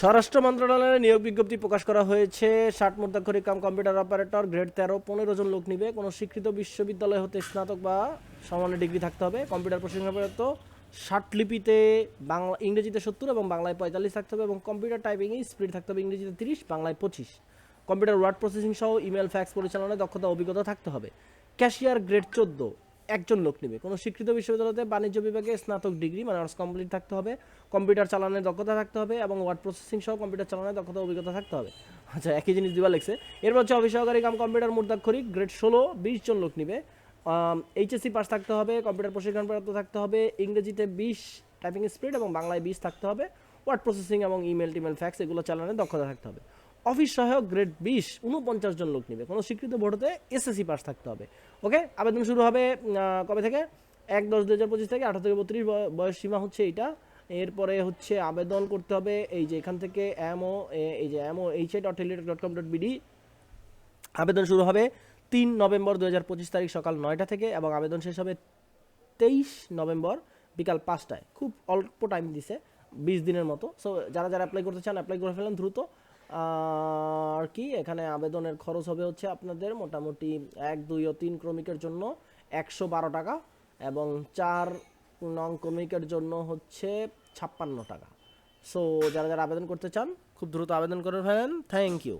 স্বরাষ্ট্র মন্ত্রণালয়ে নিয়োগ বিজ্ঞপ্তি প্রকাশ করা হয়েছে। ষাট মুদ্রাক্ষরিক কাম কম্পিউটার অপারেটর গ্রেড তেরো, পনেরো জন লোক নিবে। কোনো স্বীকৃত বিশ্ববিদ্যালয় হতে স্নাতক বা সমানের ডিগ্রি থাকতে হবে। কম্পিউটার প্রশিক্ষণপ্রাপ্ত ষাট লিপিতে বাংলা ইংরেজিতে সত্তর এবং বাংলায় পঁয়তাল্লিশ থাকতে হবে এবং কম্পিউটার টাইপিংয়ে স্পিড থাকতে হবে ইংরেজিতে তিরিশ, বাংলায় পঁচিশ। কম্পিউটার ওয়ার্ড প্রসেসিং সহ ইমেল, ফ্যাক্স পরিচালনায় দক্ষতা অভিজ্ঞতা থাকতে হবে। ক্যাশিয়ার গ্রেড চোদ্দ। একজন লোক নেবে। কোনো স্বীকৃত বিশ্ববিদ্যালয়তে বাণিজ্য বিভাগে স্নাতক ডিগ্রি মানে অনার্স কমপ্লিট থাকতে হবে, কম্পিউটার চালানোর দক্ষতা থাকতে হবে এবং ওয়ার্ড প্রসেসিং সহ কম্পিউটার চালানোর দক্ষতা অভিজ্ঞতা থাকতে হবে। আচ্ছা একই জিনিস দিবা লাগছে এরপর হচ্ছে অফিস সহকারী কাম কম্পিউটার মুদ্রাক্ষরিক, গ্রেড ষোলো, বিশ জন লোক নেবে। এইচএসসি পাস থাকতে হবে, কম্পিউটার প্রশিক্ষণ প্রশিক্ষণপ্রাপ্ত থাকতে হবে, ইংরেজিতে বিশ, টাইপিং স্পিড এবং বাংলায় বিশ থাকতে হবে, ওয়ার্ড প্রসেসিং এবং ইমেল টিমেল ফ্যাক্স এগুলো চালানোর দক্ষতা থাকতে হবে। অফিস সহায়ক গ্রেড বিশ উনপঞ্চাশ জন লোক নেবে। কোনো স্বীকৃত বোর্ডতে এসএসসি পাস থাকতে হবে। ওকে আবেদন শুরু হবে কবে থেকে? এক দশ দু হাজার পঁচিশ থেকে আঠারো থেকে বত্রিশ বয়স সীমা হচ্ছে এইটা। এরপরে হচ্ছে আবেদন করতে হবে এই যে এখান থেকে এমও এই যে MO H A dot dot com dot BD আবেদন শুরু হবে তিন নভেম্বর দু হাজার পঁচিশ তারিখ সকাল নয়টা থেকে এবং আবেদন শেষ হবে তেইশ নভেম্বর বিকাল পাঁচটায়। খুব অল্প টাইম দিছে, বিশ দিনের মতো। সো যারা যারা অ্যাপ্লাই করতে চান অ্যাপ্লাই করে ফেলেন দ্রুত। আর কি, এখানে আবেদনের খরচ হবে হচ্ছে আপনাদের মোটামুটি এক, দুই ও তিন ক্রমিকের জন্য একশো বারো টাকা এবং চার নং ক্রমিকের জন্য হচ্ছে ছাপ্পান্ন টাকা। সো যারা যারা আবেদন করতে চান, খুব দ্রুত আবেদন করে ফেলেন। Thank you